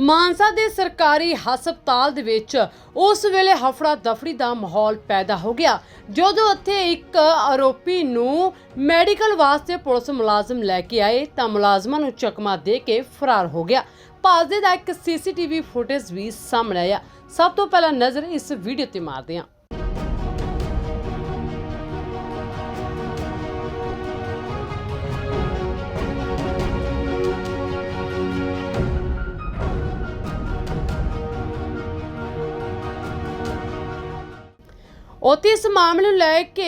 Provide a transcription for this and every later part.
ਮਾਨਸਾ ਦੇ ਸਰਕਾਰੀ ਹਸਪਤਾਲ ਦੇ ਵਿੱਚ ਉਸ ਵੇਲੇ ਹਫੜਾ ਦਫੜੀ ਦਾ ਮਾਹੌਲ ਪੈਦਾ ਹੋ ਗਿਆ, ਜਦੋਂ ਉੱਥੇ ਇੱਕ ਆਰੋਪੀ ਨੂੰ ਮੈਡੀਕਲ ਵਾਸਤੇ ਪੁਲਿਸ ਮੁਲਾਜ਼ਮ ਲੈ ਕੇ ਆਏ ਤਾਂ ਮੁਲਾਜ਼ਮਾਂ ਨੂੰ ਚਕਮਾ ਦੇ ਕੇ ਫਰਾਰ ਹੋ ਗਿਆ। ਭਾਜਦੇ ਦਾ ਇੱਕ ਸੀਸੀਟੀਵੀ ਫੁਟੇਜ ਵੀ ਸਾਹਮਣੇ ਆਇਆ। ਸਭ ਤੋਂ ਪਹਿਲਾਂ ਨਜ਼ਰ ਇਸ ਵੀਡੀਓ ਤੇ ਮਾਰਦੇ ਹਾਂ। ਉੱਥੇ ਇਸ ਮਾਮਲੇ ਨੂੰ ਲੈ ਕੇ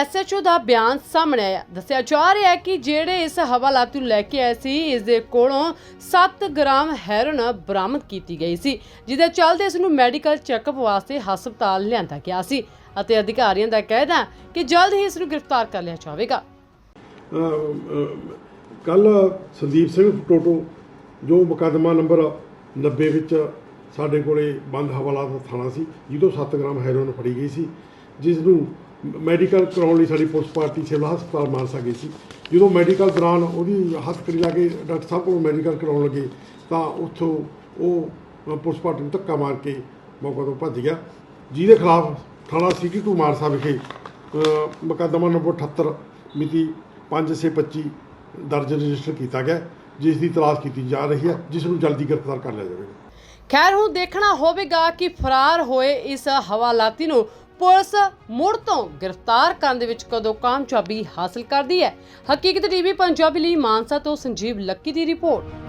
ਐਸਐਚਓ ਦਾ ਬਿਆਨ ਸਾਹਮਣੇ ਆਇਆ। ਦੱਸਿਆ ਜਾ ਰਿਹਾ ਹੈ ਕਿ ਜਿਹੜੇ ਇਸ ਹਵਾਲਾਤ ਨੂੰ ਲੈ ਕੇ ਆਏ ਸੀ, ਇਸ ਦੇ ਕੋਲੋਂ 7 ਗ੍ਰਾਮ ਹੈਰੋਨ ਬਰਾਮਦ ਕੀਤੀ ਗਈ ਸੀ, ਜਿਹਦੇ ਚੱਲਦੇ ਇਸ ਨੂੰ ਮੈਡੀਕਲ ਚੈੱਕਅਪ ਵਾਸਤੇ ਹਸਪਤਾਲ ਲਿਆਂਦਾ ਗਿਆ ਸੀ ਅਤੇ ਅਧਿਕਾਰੀਆਂ ਦਾ ਕਹਿਣਾ ਕਿ ਜਲਦ ਹੀ ਇਸ ਨੂੰ ਗ੍ਰਿਫਤਾਰ ਕਰ ਲਿਆ ਜਾਵੇਗਾ। ਕੱਲ ਸੰਦੀਪ ਸਿੰਘ ਟੋਟੋ, ਜੋ ਮੁਕੱਦਮਾ ਨੰਬਰ 90 ਵਿੱਚ ਸਾਡੇ ਕੋਲੇ ਬੰਦ ਹਵਾਲਾਤ ਥਾਣਾ ਸੀ, ਜਿਹਦੋਂ 7 ਗ੍ਰਾਮ ਹੈਰੋਇਨ ਫੜੀ ਗਈ ਸੀ ਜਿਸ ਨੂੰ ਮੈਡੀਕਲ ਕਰਾਉਣ ਲਈ ਸਾਡੀ ਪੁਲਿਸ ਪਾਰਟੀ ਸਿਵਲ ਹਸਪਤਾਲ ਮਾਨਸਾ ਗਈ ਸੀ। ਜਦੋਂ ਮੈਡੀਕਲ ਦੌਰਾਨ ਉਹਦੀ ਹੱਥਕੜੀ ਲਾ ਕੇ ਡਾਕਟਰ ਸਾਹਿਬ ਕੋਲ ਮੈਡੀਕਲ ਕਰਾਉਣ ਲੱਗੇ, ਤਾਂ ਉੱਥੋਂ ਉਹ ਪੁਲਿਸ ਪਾਰਟੀ ਨੂੰ ਧੱਕਾ ਮਾਰ ਕੇ ਮੌਕੇ ਤੋਂ ਭੱਜ ਗਿਆ। ਜਿਹਦੇ ਖਿਲਾਫ ਥਾਣਾ ਸਿਟੀ ਟੂ ਮਾਨਸਾ ਵਿਖੇ ਮੁਕੱਦਮਾ ਨੰਬਰ 78 ਮਿਤੀ 5/25 ਦਰਜ ਰਜਿਸਟਰ ਕੀਤਾ ਗਿਆ, ਜਿਸ ਦੀ ਤਲਾਸ਼ ਕੀਤੀ ਜਾ ਰਹੀ ਹੈ, ਜਿਸ ਨੂੰ ਜਲਦੀ ਗ੍ਰਿਫਤਾਰ ਕਰ ਲਿਆ ਜਾਵੇਗਾ। ਖੈਰ, ਹੁਣ ਦੇਖਣਾ ਹੋਵੇਗਾ ਕਿ ਫਰਾਰ ਹੋਏ ਇਸ ਹਵਾਲਾਤੀ ਨੂੰ ਪੁਲਿਸ ਮੁੜ ਤੋਂ ਗ੍ਰਿਫਤਾਰ ਕਰਨ ਦੇ ਵਿੱਚ ਕਦੋਂ ਕਾਮਯਾਬੀ ਹਾਸਲ ਕਰਦੀ ਹੈ? ਹਕੀਕਤ ਟੀਵੀ, ਪੰਜਾਬੀ ਲਈ ਮਾਨਸਾ ਤੋਂ ਸੰਜੀਵ ਲੱਕੀ ਦੀ ਰਿਪੋਰਟ।